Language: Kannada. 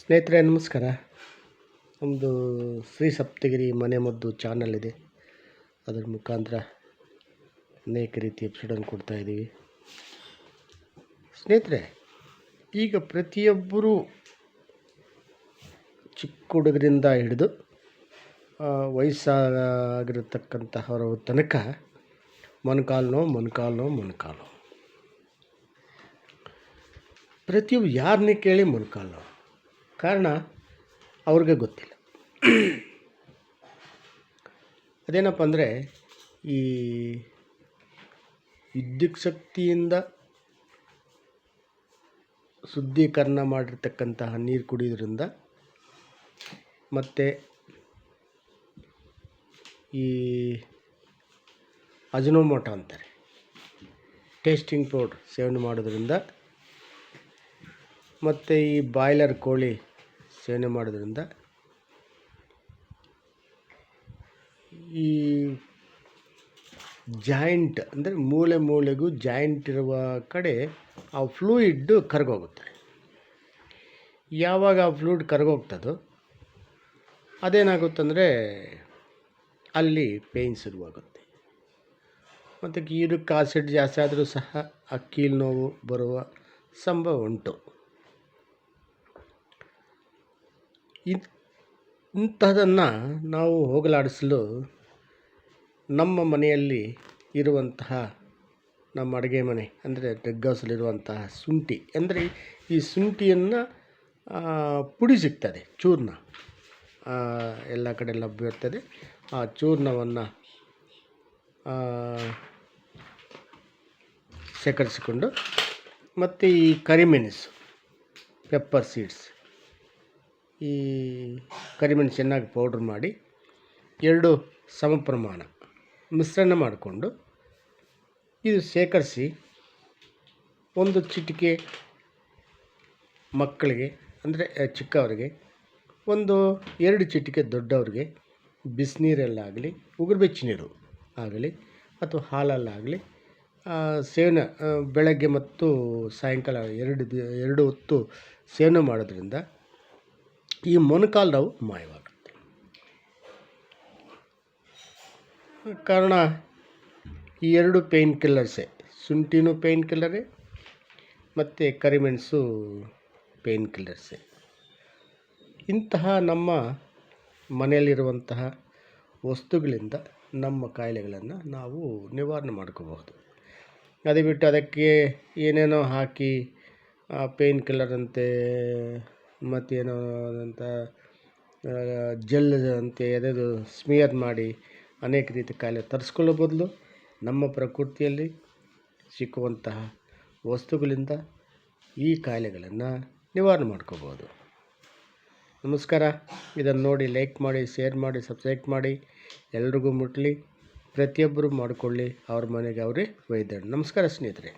ಸ್ನೇಹಿತರೆ, ನಮಸ್ಕಾರ. ನಮ್ಮದು ಶ್ರೀ ಸಪ್ತಗಿರಿ ಮನೆ ಮದ್ದು ಚಾನಲ್ ಇದೆ. ಅದರ ಮುಖಾಂತರ ಅನೇಕ ರೀತಿ ಎಪಿಸೋಡನ್ನು ಕೊಡ್ತಾಯಿದ್ದೀವಿ ಸ್ನೇಹಿತರೆ, ಈಗ ಪ್ರತಿಯೊಬ್ಬರೂ ಚಿಕ್ಕ ಹುಡುಗರಿಂದ ಹಿಡಿದು ವಯಸ್ಸಾಗಿರತಕ್ಕಂತಹವರ ತನಕ ಮೊಣಕಾಲು ನೋವು ಮೊಣಕಾಲು ನೋವು ಮೊಣಕಾಲು ನೋವು ಪ್ರತಿಯೊಬ್ಬರು ಯಾರನ್ನೇ ಕೇಳಿ ಮೊಣಕಾಲು ನೋವು ಕಾರಣ ಅವ್ರಿಗೆ ಗೊತ್ತಿಲ್ಲ. ಅದೇನಪ್ಪ ಅಂದರೆ ಈ ವಿದ್ಯುತ್ ಶಕ್ತಿಯಿಂದ ಶುದ್ಧೀಕರಣ ಮಾಡಿರ್ತಕ್ಕಂತಹ ನೀರು ಕುಡಿಯೋದ್ರಿಂದ ಮತ್ತು ಈ ಅಜನೋಮೋಟ ಅಂತಾರೆ. ಟೇಸ್ಟಿಂಗ್ ಪೌಡ್ರ್ ಸೇವನೆ ಮಾಡೋದ್ರಿಂದ ಮತ್ತು ಈ ಬಾಯ್ಲರ್ ಕೋಳಿ ಸೇವನೆ ಮಾಡೋದ್ರಿಂದ ಈ ಜಾಯಿಂಟ್ ಅಂದರೆ ಮೂಲೆ ಮೂಲೆಗೂ ಜಾಯಿಂಟ್ ಇರುವ ಕಡೆ ಆ ಫ್ಲೂಯಿಡ್ಡು ಕರಗೋಗುತ್ತೆ. ಯಾವಾಗ ಆ ಫ್ಲೂಯಿಡ್ ಕರಗೋಗ್ತದೋ ಅದೇನಾಗುತ್ತಂದರೆ ಅಲ್ಲಿ ಪೇಯ್ನ್ ಶುರುವಾಗುತ್ತೆ. ಮತ್ತು ಯೂರಿಕ್ ಆಸಿಡ್ ಜಾಸ್ತಿ ಆದರೂ ಸಹ ಆ ಕೀಲು ನೋವು ಬರುವ ಸಂಭವ ಉಂಟು. ಇಂತಹದನ್ನು ನಾವು ಹೋಗಲಾಡಿಸಲು ನಮ್ಮ ಮನೆಯಲ್ಲಿ ಇರುವಂತಹ ನಮ್ಮ ಅಡುಗೆ ಮನೆ, ಅಂದರೆ ಡೆಗ್ ಹೌಸಲ್ಲಿರುವಂತಹ ಶುಂಠಿ. ಅಂದರೆ ಈ ಶುಂಠಿಯನ್ನು ಪುಡಿ ಸಿಗ್ತದೆ, ಚೂರ್ಣ. ಎಲ್ಲ ಕಡೆ ಲಭ್ಯವಿರ್ತದೆ ಆ ಚೂರ್ಣವನ್ನು ಶೇಖರಿಸಿಕೊಂಡು, ಮತ್ತು ಈ ಕರಿಮೆಣಸು ಪೆಪ್ಪರ್ ಸೀಡ್ಸ್ ಈ ಕರಿಮೆಣ್ ಚೆನ್ನಾಗಿ ಪೌಡ್ರ್ ಮಾಡಿ ಎರಡು ಸಮ ಪ್ರಮಾಣ ಮಿಶ್ರಣ ಮಾಡಿಕೊಂಡು ಇದು ಶೇಖರಿಸಿ ಒಂದು ಚಿಟಿಕೆ ಮಕ್ಕಳಿಗೆ, ಅಂದರೆ ಚಿಕ್ಕವರಿಗೆ, ಒಂದು ಎರಡು ಚಿಟಿಕೆ ದೊಡ್ಡವ್ರಿಗೆ, ಬಿಸಿನೀರಲ್ಲಾಗಲಿ ಉಗುರು ಬೆಚ್ಚ ನೀರು ಆಗಲಿ, ಅಥವಾ ಹಾಲಲ್ಲಾಗಲಿ ಸೇವನೆ ಬೆಳಗ್ಗೆ ಮತ್ತು ಸಾಯಂಕಾಲ ಎರಡು ಎರಡು ಹೊತ್ತು ಸೇವನೆ ಮಾಡೋದ್ರಿಂದ ಈ ಮೊಣಕಾಲು ನಾವು ಮಾಯವಾಗುತ್ತೆ ಕಾರಣ, ಈ ಎರಡು ಪೇಯ್ನ್ ಕಿಲ್ಲರ್ಸೇ. ಶುಂಠಿನೂ ಪೇಯ್ನ್ ಕಿಲ್ಲರೇ, ಮತ್ತು ಕರಿಮೆಣಸು ಪೇಯ್ನ್ ಕಿಲ್ಲರ್ಸೇ. ಇಂತಹ ನಮ್ಮ ಮನೆಯಲ್ಲಿರುವಂತಹ ವಸ್ತುಗಳಿಂದ ನಮ್ಮ ಕಾಯಿಲೆಗಳನ್ನು ನಾವು ನಿವಾರಣೆ ಮಾಡ್ಕೋಬಹುದು. ಅದೇ ಬಿಟ್ಟು ಅದಕ್ಕೆ ಏನೇನೋ ಹಾಕಿ ಪೇಯ್ನ್ ಕಿಲ್ಲರ್ ಅಂತೆ ಮತ್ತೇನೋ ಅಂತ ಜೆಲ್ ಅಂತೆ ಯಾವ್ದ್ಯಾವ್ದು ಸ್ಮಿಯರ್ ಮಾಡಿ ಅನೇಕ ರೀತಿ ಕಾಯಿಲೆ ತರಿಸ್ಕೊಳ್ಳೋ ಬದಲು ನಮ್ಮ ಪ್ರಕೃತಿಯಲ್ಲಿ ಸಿಕ್ಕುವಂತಹ ವಸ್ತುಗಳಿಂದ ಈ ಕಾಯಿಲೆಗಳನ್ನು ನಿವಾರಣೆ ಮಾಡ್ಕೋಬೋದು. ನಮಸ್ಕಾರ. ಇದನ್ನು ನೋಡಿ ಲೈಕ್ ಮಾಡಿ, ಶೇರ್ ಮಾಡಿ, ಸಬ್ಸ್ಕ್ರೈಬ್ ಮಾಡಿ, ಎಲ್ರಿಗೂ ಮುಟ್ಟಲಿ ಪ್ರತಿಯೊಬ್ಬರು ಮಾಡಿಕೊಳ್ಳಿ. ಅವ್ರ ಮನೆಗೆ ಅವರೇ ವೈದ್ಯರು. ನಮಸ್ಕಾರ ಸ್ನೇಹಿತರೆ.